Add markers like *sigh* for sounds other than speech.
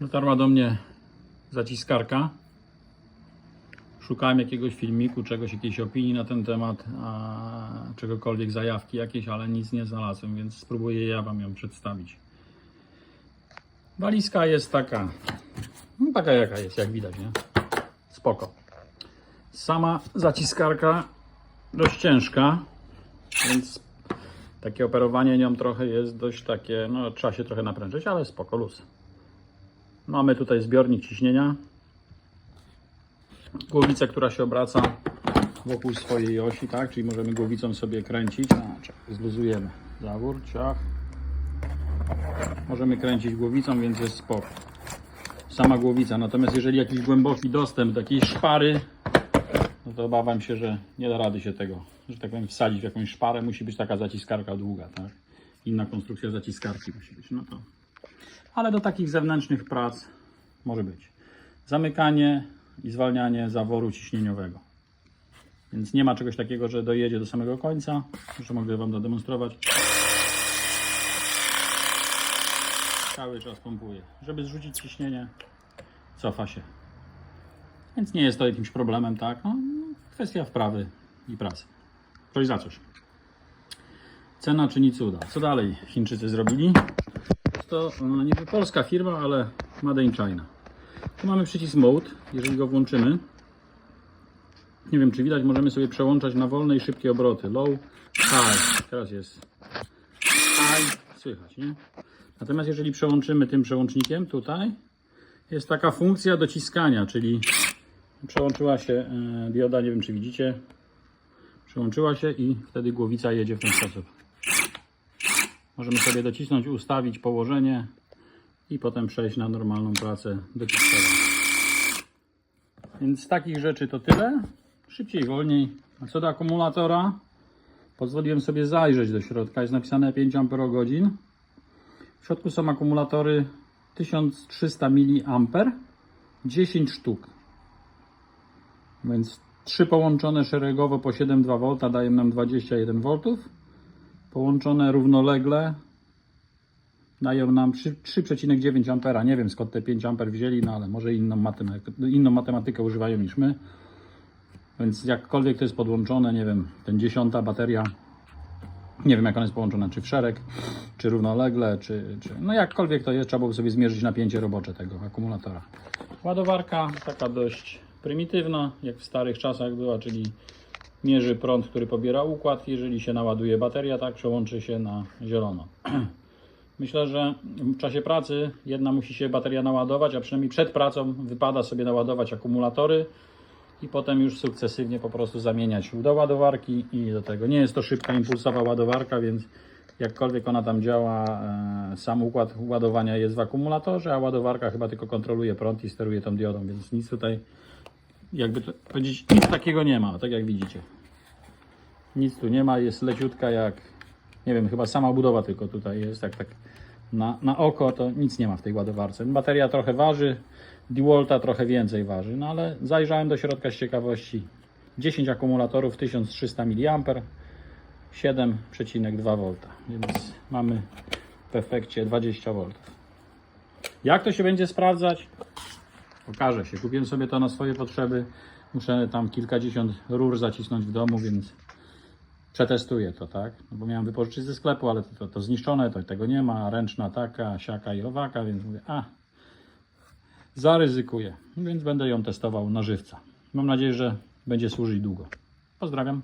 Dotarła do mnie zaciskarka. Szukałem jakiegoś filmiku, czegoś, jakiejś opinii na ten temat, a czegokolwiek, zajawki jakieś, ale nic nie znalazłem, więc spróbuję ja Wam ją przedstawić. Walizka jest taka, no taka jaka jest, jak widać, nie? Spoko. Sama zaciskarka dość ciężka, więc takie operowanie nią trochę jest dość takie, no trzeba się trochę naprężyć, ale spoko, luz. Mamy tutaj zbiornik ciśnienia. Głowicę, która się obraca wokół swojej osi, tak? Czyli możemy głowicą sobie kręcić. Zluzujemy zawór, ciach. Możemy kręcić głowicą, więc jest spoko. Sama głowica. Natomiast jeżeli jakiś głęboki dostęp do jakiejś szpary, no to obawiam się, że nie da rady się tego, że tak powiem, wsadzić w jakąś szparę. Musi być taka zaciskarka długa, tak? Inna konstrukcja zaciskarki musi być. No to ale do takich zewnętrznych prac może być. Zamykanie i zwalnianie zaworu ciśnieniowego. Więc nie ma czegoś takiego, że dojedzie do samego końca. Jeszcze mogę Wam zademonstrować. Cały czas pompuje. Żeby zrzucić ciśnienie, cofa się. Więc nie jest to jakimś problemem, tak? No, kwestia wprawy i pracy. Coś za coś. Cena czyni cuda. Co dalej Chińczycy zrobili? To no, niby polska firma, ale Made in China. Tu mamy przycisk Mode, jeżeli go włączymy. Nie wiem czy widać, możemy sobie przełączać na wolne i szybkie obroty. Low, high. Teraz jest high, słychać, nie? Natomiast jeżeli przełączymy tym przełącznikiem tutaj, jest taka funkcja dociskania, czyli przełączyła się e, dioda, nie wiem czy widzicie, przełączyła się i wtedy głowica jedzie w ten sposób. Możemy sobie docisnąć, ustawić położenie i potem przejść na normalną pracę dociskową. Więc z takich rzeczy to tyle. Szybciej, wolniej. A co do akumulatora, pozwoliłem sobie zajrzeć do środka. Jest napisane 5 Ah. W środku są akumulatory 1300 mA, 10 sztuk. Więc trzy połączone szeregowo po 7,2 V dają nam 21 V połączone równolegle dają nam 3 3,9 ampera. Nie wiem skąd te 5 amper wzięli, no ale może inną matematykę, inną matematykę używają niż my. Więc jakkolwiek to jest podłączone, nie wiem, ten dziesiąta bateria, nie wiem jak ona jest połączona, czy w szereg, czy równolegle, czy, czy no jakkolwiek to jest, trzeba było sobie zmierzyć napięcie robocze tego akumulatora. Ładowarka taka dość prymitywna, jak w starych czasach była, czyli mierzy prąd, który pobiera układ. Jeżeli się naładuje bateria, tak przełączy się na zielono. *clears throat* Myślę, że w czasie pracy jedna musi się bateria naładować, a przynajmniej przed pracą wypada sobie naładować akumulatory i potem już sukcesywnie po prostu zamieniać do ładowarki i do tego. Nie jest to szybka impulsowa ładowarka, więc jakkolwiek ona tam działa, e, sam układ ładowania jest w akumulatorze, a ładowarka chyba tylko kontroluje prąd i steruje tą diodą, więc nic tutaj jakby to powiedzieć, nic takiego nie ma, tak jak widzicie. Nic tu nie ma, jest leciutka jak, nie wiem, chyba sama budowa tylko tutaj jest, tak, tak na, na oko to nic nie ma w tej ładowarce. Bateria trochę waży, DeWalta trochę więcej waży, no ale zajrzałem do środka z ciekawości. 10 akumulatorów, 1300 mA, 7,2 V, więc mamy w efekcie 20 V. Jak to się będzie sprawdzać? Okaże się. Kupiłem sobie to na swoje potrzeby. Muszę tam kilkadziesiąt rur zacisnąć w domu, więc przetestuję to, tak? No bo miałem wypożyczyć ze sklepu, ale to, to, zniszczone, to tego nie ma. Ręczna taka, siaka i owaka, więc mówię, a zaryzykuję. Więc będę ją testował na żywca. Mam nadzieję, że będzie służyć długo. Pozdrawiam.